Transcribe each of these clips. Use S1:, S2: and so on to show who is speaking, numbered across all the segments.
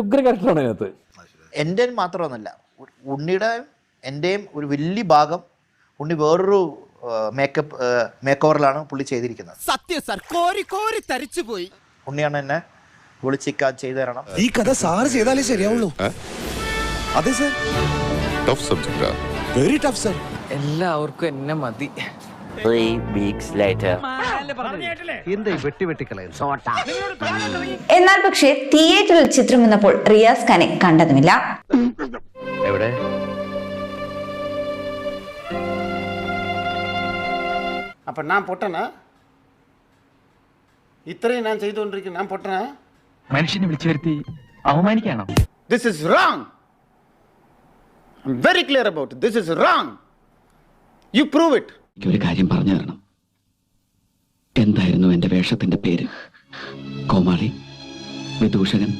S1: ഉഗ്ര ക്യാരക്ടറാണ് അതിനകത്ത്
S2: എന്റെ മാത്രമൊന്നുമല്ല ഉണ്ണിയുടെ എന്റെയും ഒരു വലിയ ഭാഗം ഉണ്ണി വേറൊരു മേക്കപ്പ് മേക്ക് ഓവറിലാണ് പുള്ളി ചെയ്തിരിക്കുന്നത്.
S3: സത്യം സർ കോരി കോരി തരിച്ചു പോയി.
S2: ഉണ്ണിയാണ് എന്നെ വിളിച്ചിക്കാൻ ചെയ്തു തരണം.
S4: ഈ കഥ സാറ് ചെയ്താലേ ശരിയാവുള്ളൂ. അതെ സർ
S5: ടഫ് സബ്ജക്റ്റാ
S4: വെരി ടഫ് സർ
S6: എല്ലാവർക്കും എന്നെ മതി.
S7: Three weeks later.
S8: എന്നാൽ പക്ഷേ തിയേറ്ററിൽ ചിത്രം വന്നപ്പോൾ റിയാസ് ഖാനെ കണ്ടതുമില്ല.
S7: എവിടെ?
S9: അപ്പം ഞാൻ പൊട്ടനാ? ഇത്രയും ഞാൻ ചെയ്തുകൊണ്ടിരിക്കുന്നു ഞാൻ പൊട്ടനാ?
S6: മനുഷ്യനെ വിളിച്ചു വരുത്തി അവമാനിക്കാണോ?
S9: This is wrong very clear about this is wrong you prove it
S10: ഒരു കാര്യം പറഞ്ഞു തരണം. എന്തായിരുന്നു എന്റെ വേഷത്തിന്റെ പേര്? കോമാളി വിദൂഷകൻ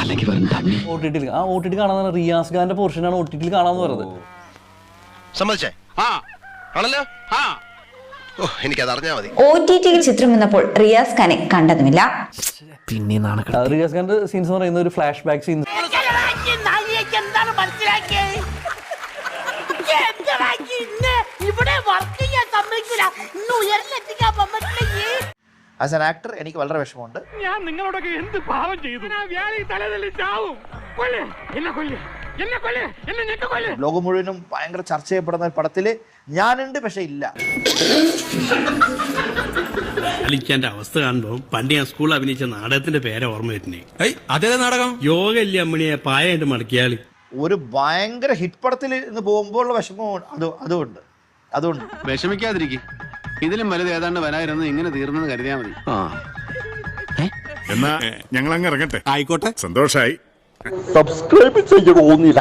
S10: അല്ലെങ്കിൽ വെറും തണ്ണി
S1: ഒ ടി ടിയിൽ ആ ഒ ടി ടി കാണാൻ റിയാസ് ഖാന്റെ പോർഷനാണ് ഒ ടി ടിയിൽ കാണാന്ന് പറയുന്നത്
S5: സമ്മതിച്ചേ? ആ ആണല്ലോ? ആ. ഓ എനിക്കത് അറിഞ്ഞാ മതി.
S8: ഒ ടി ടിയിൽ ചിത്രം വന്നപ്പോൾ റിയാസ് ഖാനെ കണ്ടതുമില്ല.
S6: പിന്നെ
S1: റിയാസ് ഖാന്റെ സീൻസ് എന്ന് പറയുന്ന ഒരു ഫ്ലാഷ് ബാക്ക് സീൻസ്
S3: എന്താണ് ഇവിടെ വർക്ക് ചെയ്യാൻ സമ്മതിക്കില്ല ഇന്ന് ഉയർന്നെത്തിക്കാൻ പറ്റില്ല
S2: ആസ് ആൻ ആക്ടർ എനിക്ക് വളരെ വിഷമമുണ്ട്.
S11: ഞാൻ നിങ്ങളോടൊക്കെ എന്ത് പാവം ചെയ്തു? വ്യാളി തലതല്ലി ചാവും. കൊല്ലേ. എന്നെ കൊല്ലേ. എന്നെ കൊല്ലേ. എന്നെ ഞെക്ക കൊല്ലേ.
S2: ലോകം മുഴുവനും ഭയങ്കര ചർച്ച ചെയ്യപ്പെടുന്ന ഒരു പടത്തിൽ ഞാനുണ്ട് പക്ഷെ ഇല്ല.
S11: കളിക്കാന്റെ അവസ്ഥ കാണുമ്പോ പണ്ട് ഞാൻ സ്കൂളിൽ അഭിനയിച്ച നാടകത്തിന്റെ പേരെ ഓർമ്മ വരുന്നേ.
S4: അതേ നാടകം?
S11: യോഗ ഇല്ലേ അമ്മണിയെ പായായിട്ട് മടക്കിയാൽ
S2: ഒരു ഭയങ്കര ഹിറ്റ് പടത്തിൽ ഇന്ന് പോകുമ്പോൾ ഉള്ള വിഷമവും അത് അതുകൊണ്ട് അതുകൊണ്ട്
S9: വിഷമിക്കാതിരിക്കും. ഇതിലും വലുത് ഏതാണ്ട് വരായിരുന്നു ഇങ്ങനെ തീർന്നെന്ന് കരുതിയാ മതി.
S5: എന്നാ ഞങ്ങൾ അങ്ങ് ഇറങ്ങട്ടെ. ആയിക്കോട്ടെ. സന്തോഷായി.
S7: സബ്സ്ക്രൈബ് ചെയ്യണോന്നില്ല